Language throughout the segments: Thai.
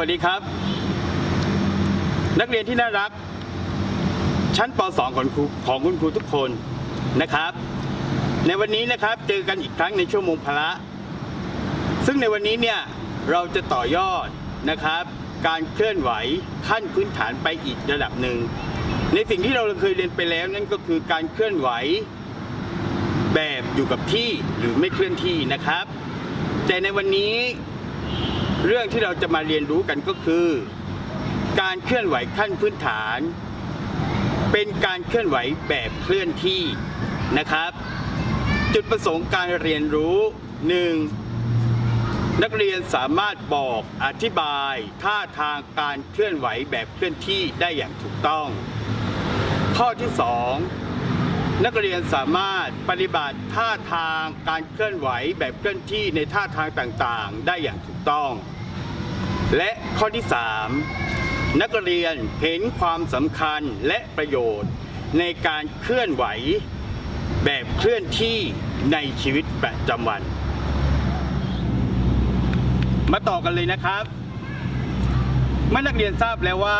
วัสดีครับ นักเรียนที่น่ารัก ชั้นป .2 ของครูของคุณครูทุกคนนะครับ ในวันนี้นะครับเจอกันอีกครั้งในชั่วโมงพละ ซึ่งในวันนี้เนี่ยเราจะต่อยอดนะครับ การเคลื่อนไหวขั้นพื้นฐานไปอีกระดับหนึ่ง ในสิ่งที่เราเคยเรียนไปแล้วนั่นก็คือการเคลื่อนไหวแบบอยู่กับที่หรือไม่เคลื่อนที่นะครับ แต่ในวันนี้ เรื่องที่เราจะมาเรียนรู้กันก็คือ การเคลื่อนไหวขั้นพื้นฐาน เป็นการเคลื่อนไหวแบบเคลื่อนที่นะครับ จุดประสงค์การเรียนรู้ 1. นักเรียนสามารถบอกอธิบายท่าทางการเคลื่อนไหวแบบเคลื่อนที่ได้อย่างถูกต้อง ข้อที่ 2 นักเรียนสามารถปฏิบัติท่าทางการเคลื่อนไหวแบบเคลื่อนที่ในท่าทางต่างๆ ได้อย่างถูกต้อง และข้อที่ 3 นักเรียนเห็นความสำคัญและประโยชน์ ในการเคลื่อนไหว แบบเคลื่อนที่ในชีวิตประจำวัน มาต่อกันเลยนะครับเมื่อนักเรียนทราบแล้วว่า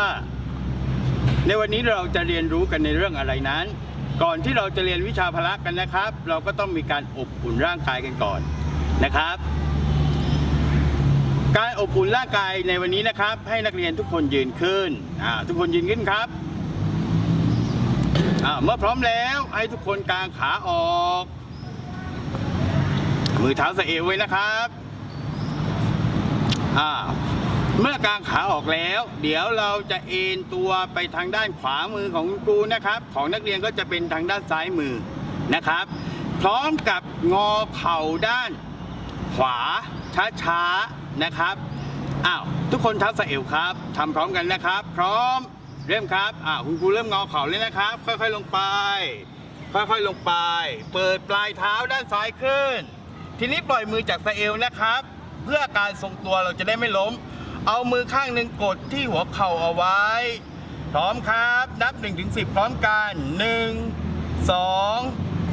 ในวันนี้เราจะเรียนรู้กันในเรื่องอะไรนั้น ก่อนที่เราจะเรียนวิชาพละกันนะครับ เราก็ต้องมีการอบอุ่นร่างกายกันก่อนนะครับ การอบอุ่นร่างกายในวันนี้นะครับ ให้นักเรียนทุกคนยืนขึ้นทุกคนยืนขึ้นครับเมื่อพร้อมแล้วให้ทุกคนกางขาออก มือเท้าสะเอวไว้นะครับเมื่อกางขาออกแล้ว เดี๋ยวเราจะเอนตัวไปทางด้านขวามือของคุณครูนะครับ ของนักเรียนก็จะเป็นทางด้านซ้ายมือนะครับ พร้อมกับงอเข่าด้านขวาช้าๆ นะครับอ้าวทุกคนท้าสะเอวครับทำพร้อมกันนะครับ พร้อมเริ่มครับอ้าคุณครูเริ่มงอเข่าเลยนะครับ ค่อยๆลงไป ค่อยๆลงไป เปิดปลายเท้าด้านซ้ายขึ้น ทีนี้ปล่อยมือจากสะเอวนะครับ เพื่อการทรงตัวเราจะได้ไม่ล้ม เอามือข้างหนึ่งกดที่หัวเข่าเอาไว้ พร้อมครับ นับ1ถึง10พร้อมกัน 1 2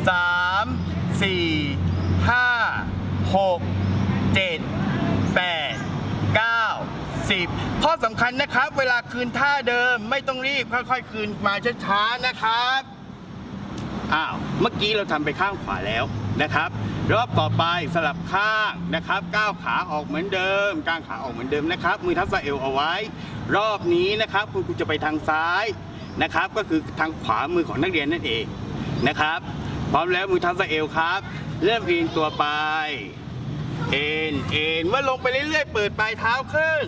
3 4 5 6 7 8 9 10ข้อสำคัญนะครับ เวลาคืนท่าเดิมไม่ต้องรีบค่อยๆ คืนมาช้าๆนะครับอ้าวเมื่อกี้เราทำไปข้างขวาแล้วนะครับ รอบต่อไปสลับข้างนะครับก้าวขาออกเหมือนเดิมก้างขาออกเหมือนเดิมนะครับ มือทับสะเอวเอาไว้ รอบนี้นะครับ คุณครูจะไปทางซ้ายนะครับ ก็คือทางขวามือของนักเรียนนั่นเองนะครับพร้อมแล้วมือทับสะเอวครับ เริ่มเอียงตัวไปเอ็นเอ็นเมื่อลงไปเรื่อยๆ เปิดปลายเท้าขึ้น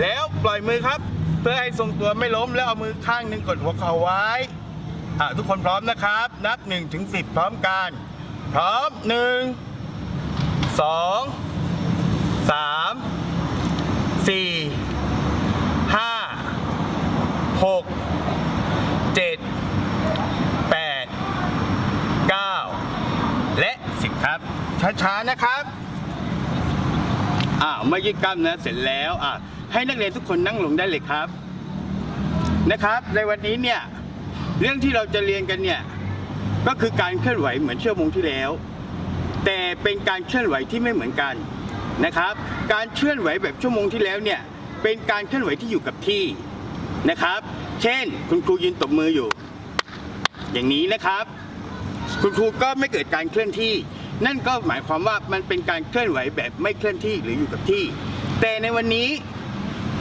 แล้วปล่อยมือครับ เพื่อให้ทรงตัวไม่ล้มแล้วเอามือข้างหนึ่งกดหัวเข่าไว้ทุกคนพร้อมนะครับ นับ1ถึง10 พร้อมกัน พร้อม 1 2 3 4 5 6 7 8 9 และ 10 ครับ ช้า ๆ นะครับ อ่าเมื่อยืดกล้ามเนื้อเสร็จแล้ว อะ ให้นักเรียนทุกคนนั่งลงได้เลยครับนะครับ ในวันนี้เนี่ยเรื่องที่เราจะเรียนกันเนี่ยก็คือการเคลื่อนไหวเหมือนชั่วโมงที่แล้ว แต่เป็นการเคลื่อนไหวที่ไม่เหมือนกันนะครับ การเคลื่อนไหวแบบชั่วโมงที่แล้วเนี่ยเป็นการเคลื่อนไหวที่อยู่กับที่นะครับ เช่น คุณครูยืนตบมืออยู่ อย่างนี้นะครับ คุณครูก็ไม่เกิดการเคลื่อนที่ นั่นก็หมายความว่ามันเป็นการเคลื่อนไหวแบบไม่เคลื่อนที่หรืออยู่กับที่ แต่ในวันนี้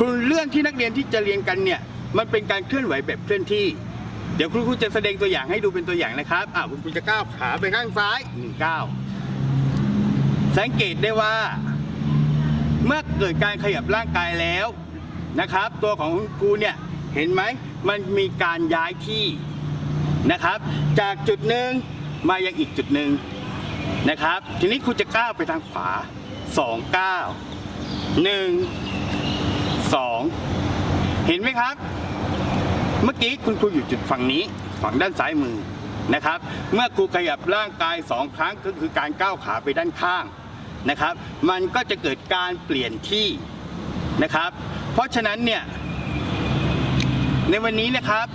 คุณเรื่องที่นักเรียนที่จะเรียนกันเนี่ย มันเป็นการเคลื่อนไหวแบบเคลื่อนที่ เดี๋ยวคุณครูจะแสดงตัวอย่างให้ดูเป็นตัวอย่างนะครับอ่าคุณครูจะก้าวขาไปข้างซ้ายหนึ่งก้าวสังเกตได้ว่า เมื่อเกิดการขยับร่างกายแล้วนะครับ ตัวของคุณครูเนี่ยเห็นไหมมันมีการย้ายที่นะครับ จากจุดหนึ่งมายังอีกจุดหนึ่งนะครับ ทีนี้คุณจะก้าวไปทางขวา2ก้าว1 2 เห็นไหมครับ เมื่อกี้คุณครูอยู่จุดฝั่งนี้ฝั่งด้านซ้ายมือนะครับ เมื่อครูขยับร่างกายสองครั้งก็คือการก้าวขาไปด้านข้างนะครับ มันก็จะเกิดการเปลี่ยนที่นะครับ เพราะฉะนั้นเนี่ยในวันนี้นะครับ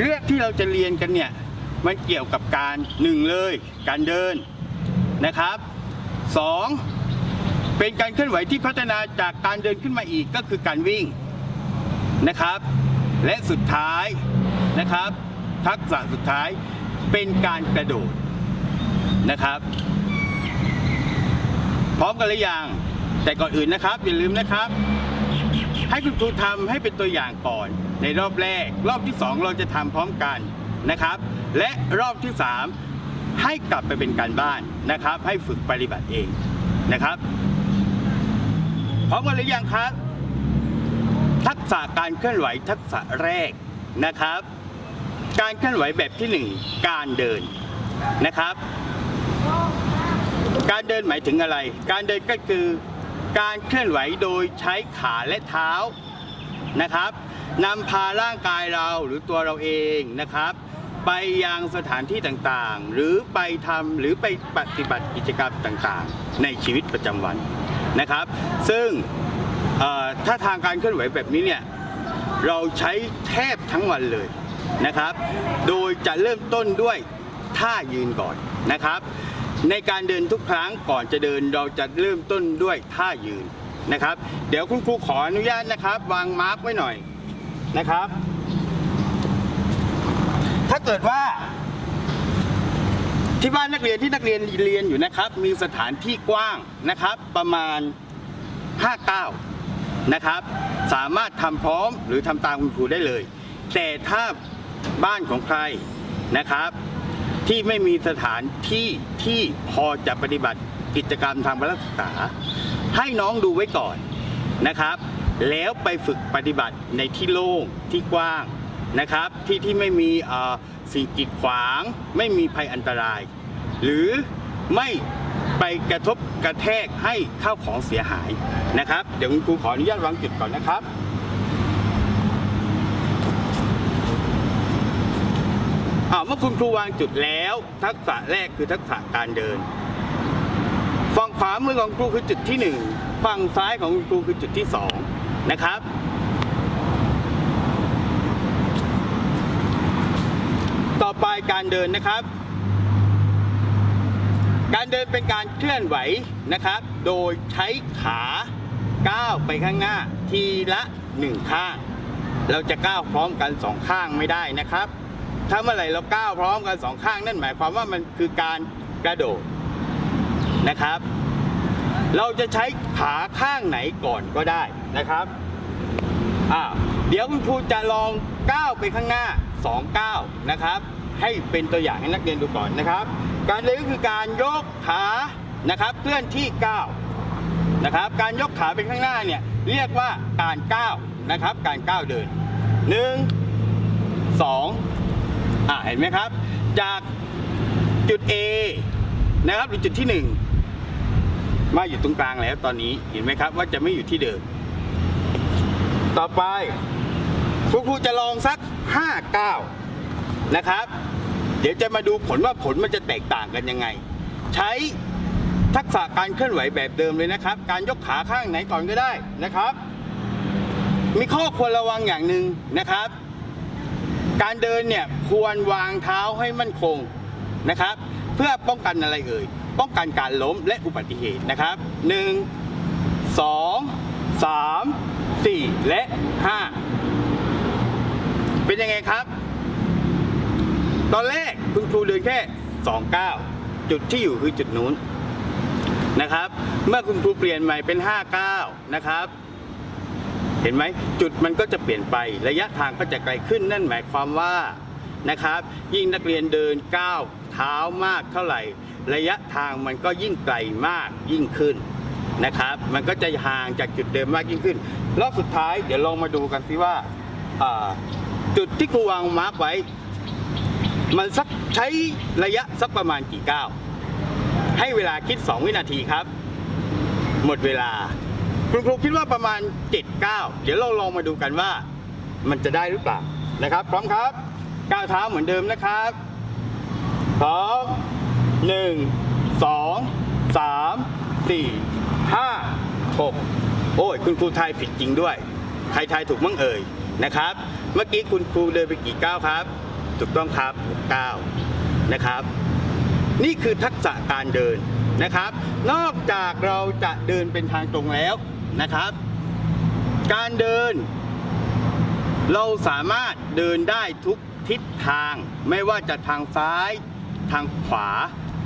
เรื่องที่เราจะเรียนกันเนี่ยมันเกี่ยวกับการหนึ่งเลย การเดินนะครับสอง เป็นการเคลื่อนไหวที่พัฒนาจากการเดินขึ้นมาอีกก็คือการวิ่งนะครับ และสุดท้ายนะครับ ทักษะสุดท้ายเป็นการกระโดดนะครับ พร้อมกันหรือยังแต่ก่อนอื่นนะครับ อย่าลืมนะครับ ให้คุณครูทำให้เป็นตัวอย่างก่อน ในรอบแรก รอบที่สองเราจะทำพร้อมกันนะครับ และรอบที่สามให้กลับไปเป็นการบ้านนะครับ ให้ฝึกปฏิบัติเองนะครับ พร้อมกันหรือยังครับ ทักษะการเคลื่อนไหวทักษะแรกนะครับ การเคลื่อนไหวแบบที่หนึ่งการเดินนะครับ การเดินหมายถึงอะไร การเดินก็คือการเคลื่อนไหวโดยใช้ขาและเท้านะครับนำพาร่างกายเราหรือตัวเราเองนะครับ ไปยังสถานที่ต่างๆ หรือไปทำหรือไปปฏิบัติกิจกรรมต่างๆ ในชีวิตประจำวัน นะครับ ซึ่งถ้าทางการเคลื่อนไหวแบบนี้เนี่ยเราใช้แทบทั้งวันเลยนะครับ โดยจะเริ่มต้นด้วยท่ายืนก่อนนะครับ ในการเดินทุกครั้งก่อนจะเดินเราจะเริ่มต้นด้วยท่ายืนนะครับ เดี๋ยวคุณครูขออนุญาตนะครับ วางมาร์กไว้หน่อยนะครับ ถ้าเกิดว่า ที่บ้านนักเรียนที่นักเรียนเรียนอยู่นะครับ มีสถานที่กว้างนะครับ ประมาณ 59 นะครับ สามารถทำพร้อมหรือทำตามคุณครูได้เลย แต่ถ้าบ้านของใครนะครับ ที่ไม่มีสถานที่ที่พอจะปฏิบัติกิจกรรมทางการศึกษา ให้น้องดูไว้ก่อนนะครับ แล้วไปฝึกปฏิบัติในที่โล่งที่กว้าง นะครับ ที่ที่ไม่มีสิ่งกีดขวางไม่มีภัยอันตราย หรือไม่ไปกระทบกระแทกให้ข้าวของเสียหายนะครับ เดี๋ยวคุณครูขออนุญาตวางจุดก่อนนะครับเมื่อคุณครูวางจุดแล้ว ทักษะแรกคือทักษะการเดิน ฝั่งขวามือของครูคือจุดที่หนึ่งฝั่งซ้ายของคุณครูคือจุดที่สองนะครับ ต่อไปการเดินนะครับ การเดินเป็นการเคลื่อนไหวนะครับ โดยใช้ขาก้าวไปข้างหน้าทีละหนึ่งข้าง เราจะก้าวพร้อมกันสองข้างไม่ได้นะครับ ถ้าเมื่อไหร่เราก้าวพร้อมกันสองข้าง นั่นหมายความว่ามันคือการกระโดดนะครับ เราจะใช้ขาข้างไหนก่อนก็ได้นะครับอ่าเดี๋ยวคุณครูจะลองก้าวไปข้างหน้า2ก้าวนะครับ ให้เป็นตัวอย่างให้นักเรียนดูก่อนนะครับ การเดินก็คือการยกขานะครับเคลื่อนที่ก้าวนะครับ การยกขาไปข้างหน้าเนี่ยเรียกว่าการก้าวนะครับ การก้าวเดินหนึ่งสองอ่าเห็นไหมครับ จากจุด A นะครับหรือจุดที่ 1 มาอยู่ตรงกลางแล้วตอนนี้เห็นไหมครับว่าจะไม่อยู่ที่เดิม ต่อไปคุณครูจะลองสัก5 9 นะครับ เดี๋ยวจะมาดูผลว่าผลมันจะแตกต่างกันยังไง ใช้ทักษะการเคลื่อนไหวแบบเดิมเลยนะครับ การยกขาข้างไหนก่อนก็ได้นะครับ มีข้อควรระวังอย่างหนึ่งนะครับ การเดินเนี่ยควรวางเท้าให้มั่นคงนะครับ เพื่อป้องกันอะไรเอ่ยป้องกันการล้มและอุบัติเหตุนะครับ 1 2 3 4 และ 5 เป็นยังไงครับ ตอนแรกคุณครูเดินแค่2ก้าวจุดที่อยู่คือจุดนู้นนะครับ เมื่อคุณครูเปลี่ยนใหม่เป็น5ก้าวนะครับ เห็นไหมจุดมันก็จะเปลี่ยนไประยะทางก็จะไกลขึ้นนั่นหมายความว่านะครับ ยิ่งนักเรียนเดินก้าวเท้ามากเท่าไหร่ ระยะทางมันก็ยิ่งไกลมากยิ่งขึ้นนะครับ มันก็จะห่างจากจุดเดิมมากยิ่งขึ้น รอบสุดท้ายเดี๋ยวลองมาดูกันสิว่าอ่าจุดที่ครูวางมาร์กไว้ มันสักใช้ระยะสักประมาณกี่ก้าว ให้เวลาคิด 2 วินาทีครับ หมดเวลา คุณครูคิดว่าประมาณ7 9เดี๋ยวเราลองมาดูกันว่า มันจะได้หรือเปล่านะครับ พร้อมครับก้าวเท้าเหมือนเดิมนะครับพร้อมหนึ่งสองสามสี่ห้าหกโอ้ยคุณครูทายผิดจริงด้วย ใครทายถูกมั่งเอ่ยนะครับ เมื่อกี้คุณครูเดินไปกี่ก้าวครับ ถูกต้องครับก้าวนะครับ นี่คือทักษะการเดินนะครับ นอกจากเราจะเดินเป็นทางตรงแล้วนะครับ การเดิน เราสามารถเดินได้ทุกทิศทาง ไม่ว่าจะทางซ้าย ทางขวา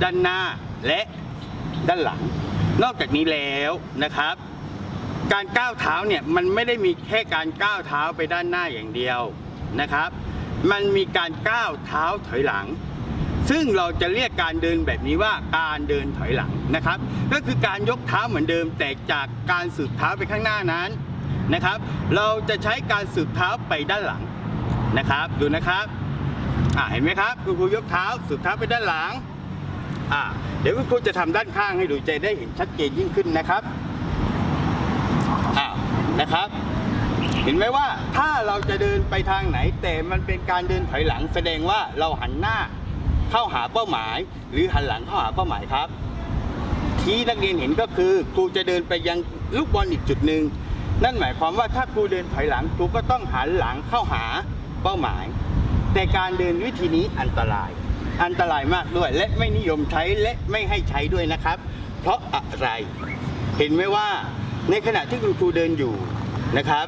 ด้านหน้าและด้านหลัง นอกจากนี้แล้วนะครับ การก้าวเท้าเนี่ยมันไม่ได้มีแค่การก้าวเท้าไปด้านหน้าอย่างเดียวนะครับ มันมีการก้าวเท้าถอยหลัง ซึ่งเราจะเรียกการเดินแบบนี้ว่าการเดินถอยหลังนะครับ ก็คือการยกเท้าเหมือนเดิม แต่จากการสืบเท้าไปข้างหน้านั้นนะครับ เราจะใช้การสืบเท้าไปด้านหลังนะครับ ดูนะครับอ่าเห็นไหมครับคุณครูยกเท้าสืบเท้าไปด้านหลังอ่าเดี๋ยวคุณครูจะทำด้านข้างให้ดูใจได้เห็นชัดเจนยิ่งขึ้นนะครับอ่านะครับ เห็นไหมว่าถ้าเราจะเดินไปทางไหน แต่มันเป็นการเดินถอยหลังแสดงว่าเราหันหน้าเข้าหาเป้าหมาย หรือหันหลังเข้าหาเป้าหมายครับ ที่นักเรียนเห็นก็คือครูจะเดินไปยังลูกบอลอีกจุดหนึ่งนั่นหมายความว่าถ้าครูเดินถอยหลังครูก็ต้องหันหลังเข้าหาเป้าหมาย แต่การเดินวิธีนี้อันตราย อันตรายมากด้วย และไม่นิยมใช้และไม่ให้ใช้ด้วยนะครับ เพราะอะไร เห็นไหมว่าในขณะที่คุณครูเดินอยู่นะครับ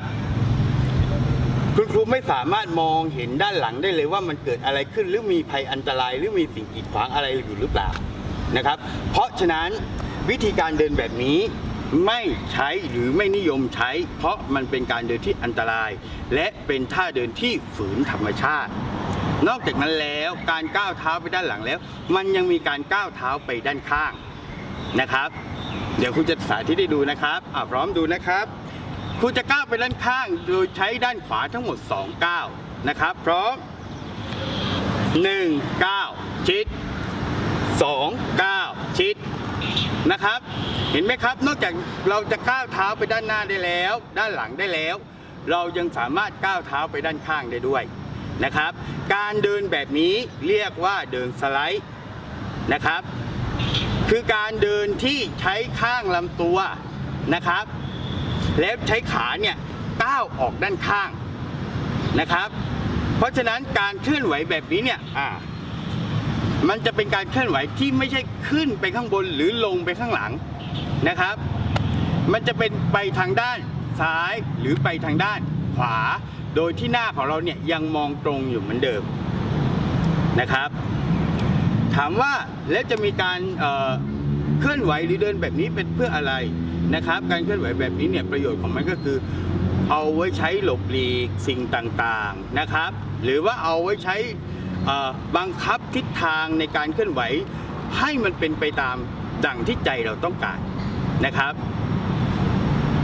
คุณครูไม่สามารถมองเห็นด้านหลังได้เลยว่ามันเกิดอะไรขึ้นหรือมีภัยอันตรายหรือมีสิ่งกีดขวางอะไรอยู่หรือเปล่านะครับ เพราะฉะนั้นวิธีการเดินแบบนี้ไม่ใช้หรือไม่นิยมใช้ เพราะมันเป็นการเดินที่อันตราย และเป็นท่าเดินที่ฝืนธรรมชาติ นอกจากนั้นแล้วการก้าวเท้าไปด้านหลังแล้ว มันยังมีการก้าวเท้าไปด้านข้างนะครับ เดี๋ยวครูจะสาธิตให้ดูนะครับอะพร้อมดูนะครับ ครูจะก้าวไปด้านข้างโดยใช้ด้านขวาทั้งหมด 2 ก้าวนะครับ พร้อม1ก้าวชิด2ก้าวชิดนะครับ เห็นไหมครับ นอกจากเราจะก้าวเท้าไปด้านหน้าได้แล้ว ด้านหลังได้แล้ว เรายังสามารถก้าวเท้าไปด้านข้างได้ด้วยนะครับ การเดินแบบนี้เรียกว่าเดินสไลด์นะครับ คือการเดินที่ใช้ข้างลำตัวนะครับ แล้วใช้ขาเนี่ยก้าวออกด้านข้างนะครับ เพราะฉะนั้นการเคลื่อนไหวแบบนี้เนี่ยอ่ามันจะเป็นการเคลื่อนไหวที่ไม่ใช่ขึ้นไปข้างบนหรือลงไปข้างหลังนะครับ มันจะเป็นไปทางด้านซ้ายหรือไปทางด้านขวา โดยที่หน้าของเราเนี่ยยังมองตรงอยู่เหมือนเดิมนะครับ ถามว่าแล้วจะมีการเเคลื่อนไหวหรือเดินแบบนี้เป็นเพื่ออะไร นะครับ การเคลื่อนไหวแบบนี้เนี่ยประโยชน์ของมันก็คือ เอาไว้ใช้หลบหลีกสิ่งต่างๆนะครับ หรือว่าเอาไว้ใช้บังคับทิศทางในการเคลื่อนไหว ให้มันเป็นไปตามดังที่ใจเราต้องการนะครับ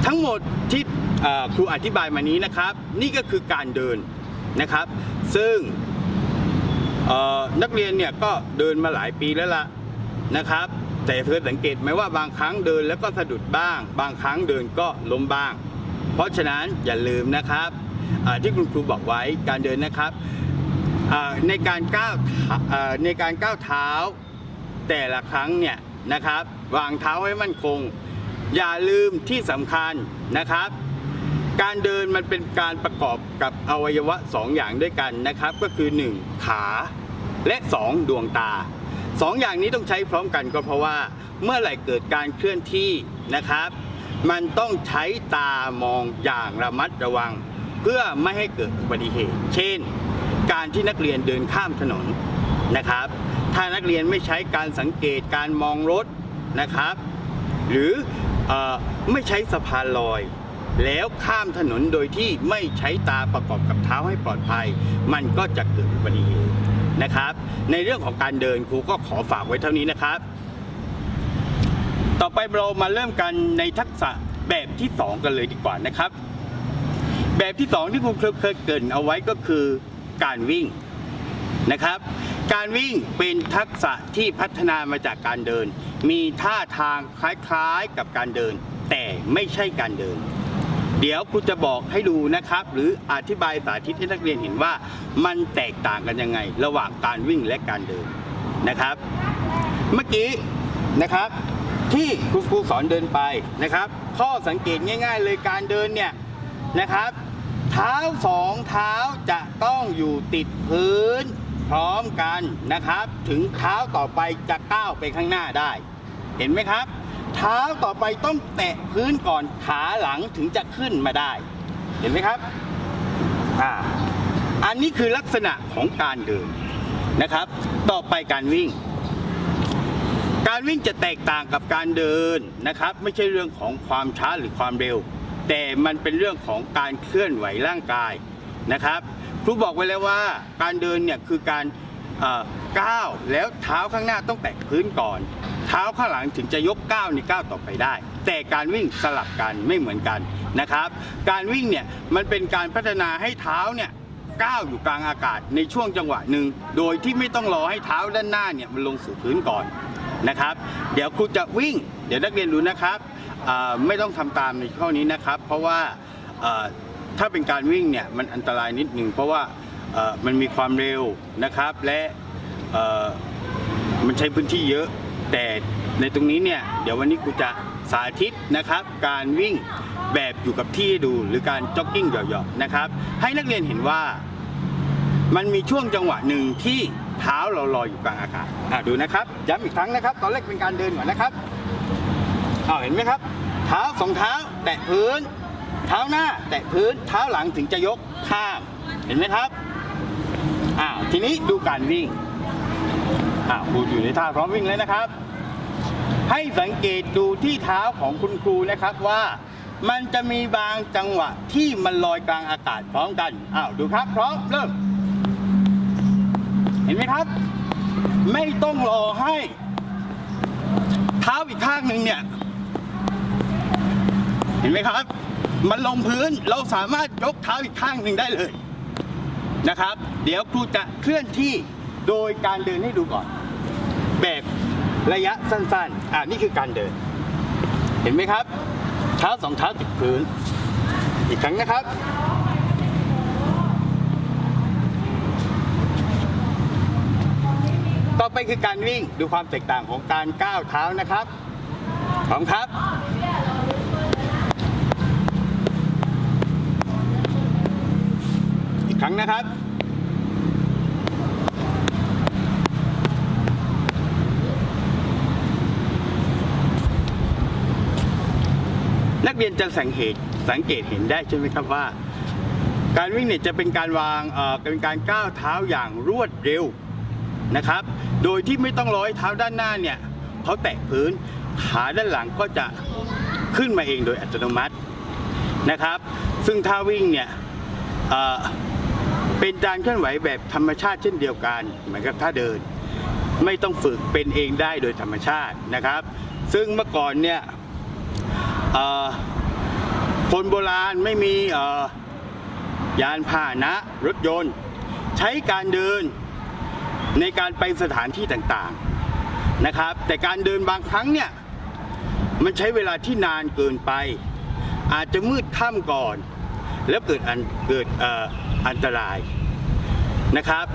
ทั้งหมดที่ครูอธิบายมานี้นะครับ นี่ก็คือการเดินนะครับ ซึ่งนักเรียนเนี่ยก็เดินมาหลายปีแล้วล่ะนะครับ แต่เคยสังเกตไหมว่าบางครั้งเดินแล้วก็สะดุดบ้าง บางครั้งเดินก็ล้มบ้าง เพราะฉะนั้นอย่าลืมนะครับที่คุณครูบอกไว้การเดินนะครับในการก้าวในการก้าวเท้า แต่ละครั้งเนี่ยนะครับ วางเท้าให้มั่นคง อย่าลืมที่สำคัญนะครับ การเดินมันเป็นการประกอบกับอวัยวะ 2 อย่างด้วยกันนะครับ ก็คือ 1 ขาและ 2 ดวงตา 2องอย่างนี้ต้องใช้พร้อมกันก็เพราะว่าเมื่อไหร่เกิดการเคลื่อนที่นะครับ มันต้องใช้ตามองอย่างระมัดระวัง เพื่อไม่ให้เกิดอุบัติเหตุ เช่น การที่นักเรียนเดินข้ามถนนนะครับ ถ้านักเรียนไม่ใช้การสังเกตการมองรถนะครับ หรืออไม่ใช้สะพานลอย แล้วข้ามถนนโดยที่ไม่ใช้ตาประกอบกับเท้าให้ปลอดภัย มันก็จะเกิดอุบัติเหตุ นะครับ ในเรื่องของการเดินครูก็ขอฝากไว้เท่านี้นะครับ ต่อไปเรามาเริ่มกันในทักษะแบบที่ 2 กันเลยดีกว่านะครับ แบบที่ 2 ที่ครูเคยเคยเกินเอาไว้ก็คือการวิ่งนะครับ การวิ่งเป็นทักษะที่พัฒนามาจากการเดิน มีท่าทางคล้ายๆกับการเดิน แต่ไม่ใช่การเดิน เดี๋ยวครูจะบอกให้ดูนะครับ หรืออธิบายสาธิตให้นักเรียนเห็นว่ามันแตกต่างกันยังไง ระหว่างการวิ่งและการเดินนะครับ เมื่อกี้นะครับ ที่คุณครูสอนเดินไปนะครับ ข้อสังเกตง่าย ๆ เลยการเดินเนี่ยนะครับ เท้าสองเท้าจะต้องอยู่ติดพื้นพร้อมกันนะครับ ถึงเท้าต่อไปจะก้าวไปข้างหน้าได้ เห็นไหมครับ เท้าต่อไปต้องแตะพื้นก่อนขาหลังถึงจะขึ้นมาได้ เห็นไหมครับอ่าอันนี้คือลักษณะของการเดินนะครับ ต่อไปการวิ่ง การวิ่งจะแตกต่างกับการเดินนะครับ ไม่ใช่เรื่องของความช้าหรือความเร็ว แต่มันเป็นเรื่องของการเคลื่อนไหวร่างกายนะครับครูบอกไว้แล้วว่าการเดินเนี่ยคือการก้าวแล้วเท้าข้างหน้าต้องแตะพื้นก่อน ท้าข้างหลังถึงจะยกก้าวในก้าวต่อไปได้ แต่การวิ่งสลับกันไม่เหมือนกันนะครับ การวิ่งเนี่ยมันเป็นการพัฒนาให้เท้าเนี่ยก้าวอยู่กลางอากาศในช่วงจังหวะหนึ่งโดยที่ไม่ต้องรอให้เท้าด้านหน้าเนี่ยมันลงสู่พื้นก่อนนะครับ เดี๋ยวครูจะวิ่ง เดี๋ยวนักเรียนดูนะครับไม่ต้องทำตามในข้อนี้นะครับ เพราะว่าถ้าเป็นการวิ่งเนี่ยมันอันตรายนิดหนึ่งเพราะว่ามันมีความเร็วนะครับและมันใช้พื้นที่เยอะ แต่ในตรงนี้เนี่ยเดี๋ยววันนี้ครูจะสาธิตนะครับ การวิ่งแบบอยู่กับที่ดูหรือการจ็อกกิ้งหยาะๆนะครับ ให้นักเรียนเห็นว่า มันมีช่วงจังหวะหนึ่งที่เท้าเราลอยอยู่กลางอากาศอะดูนะครับย้ำอีกครั้งนะครับ ตอนแรกเป็นการเดินก่อนนะครับอ้าวเห็นไหมครับ เท้าสองเท้าแตะพื้น เท้าหน้า แตะพื้นเท้าหลังถึงจะยกข้ามเห็นไหมครับอ้าวทีนี้ดูการวิ่งอ้าวครูอยู่ในท่าพร้อมวิ่งแล้วนะครับ ให้สังเกตดูที่เท้าของคุณครูนะครับว่า มันจะมีบางจังหวะที่มันลอยกลางอากาศพร้อมกันอ้าวดูครับพร้อมเริ่ม เห็นไหมครับ ไม่ต้องรอให้ เท้าอีกข้างหนึ่งเนี่ย เห็นไหมครับ มันลงพื้นเราสามารถยกเท้าอีกข้างหนึ่งได้เลยนะครับ เดี๋ยวครูจะเคลื่อนที่โดยการเดินให้ดูก่อน แบบ ระยะสั้นๆ อ่านี่คือการเดิน เห็นไหมครับ เท้าสองเท้าติดพื้น อีกครั้งนะครับ ต่อไปคือการวิ่งดูความแตกต่างของการก้าวเท้านะครับพร้อมครับอีกครั้งนะครับ กเรียนจะสังเกตสังเกตเห็นได้ใช่ไหมครับว่า การวิ่งเนี่ยจะเป็นการวางเอ่อเป็นการก้าวเท้าอย่างรวดเร็วนะครับ โดยที่ไม่ต้องร้อยเท้าด้านหน้าเนี่ยเขาแตะพื้นขาด้านหลังก็จะขึ้นมาเองโดยอัตโนมัตินะครับ ซึ่งท่าวิ่งเนี่ยเอ่อเป็นการเคลื่อนไหวแบบธรรมชาติเช่นเดียวกัน เหมือนกับท่าเดิน ไม่ต้องฝึกเป็นเองได้โดยธรรมชาตินะครับ ซึ่งเมื่อก่อนเนี่ย คนโบราณไม่มียานพาหนะรถยนต์ ใช้การเดินในการไปสถานที่ต่างๆนะครับ แต่การเดินบางครั้งเนี่ยมันใช้เวลาที่นานเกินไป อาจจะมืดค่ำก่อน แล้วเกิดอันเกิดออันตรายนะครับ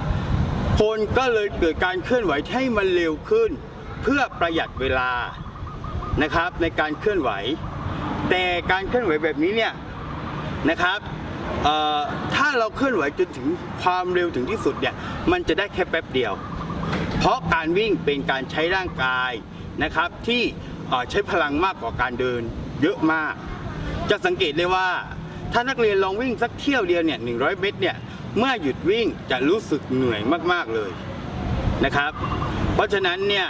คนก็เลยเกิดการเคลื่อนไหวให้มันเร็วขึ้น เพื่อประหยัดเวลานะครับในการเคลื่อนไหว แต่การเคลื่อนไหวแบบนี้เนี่ยนะครับถ้าเราเคลื่อนไหวจนถึงความเร็วถึงที่สุดเนี่ยมันจะได้แค่แป๊บเดียว เพราะการวิ่งเป็นการใช้ร่างกายนะครับที่ใช้พลังมากกว่าการเดินเยอะมาก จะสังเกตได้ว่า ถ้านักเรียนลองวิ่งสักเที่ยวเดียวเนี่ย100 เมตรเนี่ยเมื่อหยุดวิ่งจะรู้สึกเหนื่อยมากๆเลยนะครับ เพราะฉะนั้นเนี่ย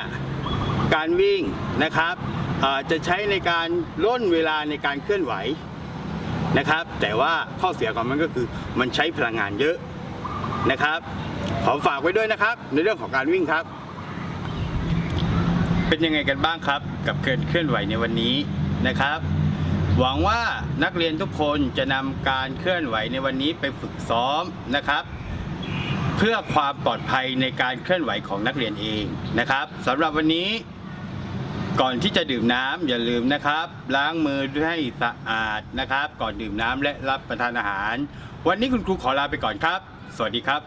การวิ่งนะครับ จะใช้ในการล่นเวลาในการเคลื่อนไหวนะครับ แต่ว่าข้อเสียของมันก็คือมันใช้พลังงานเยอะนะครับขอฝากไว้ด้วยนะครับ ในเรื่องของการวิ่งครับ เป็นยังไงกันบ้างครับ กับการเคลื่อนไหวในวันนี้นะครับ หวังว่านักเรียนทุกคนจะนำการเคลื่อนไหวในวันนี้ไปฝึกซ้อมนะครับเพื่อความปลอดภัยในการเคลื่อนไหวของนักเรียนเองนะครับสำหรับวันนี้ ก่อนที่จะดื่มน้ำอย่าลืมนะครับ ล้างมือให้สะอาดนะครับ ก่อนดื่มน้ำและรับประทานอาหาร วันนี้คุณครูขอลาไปก่อนครับ สวัสดีครับ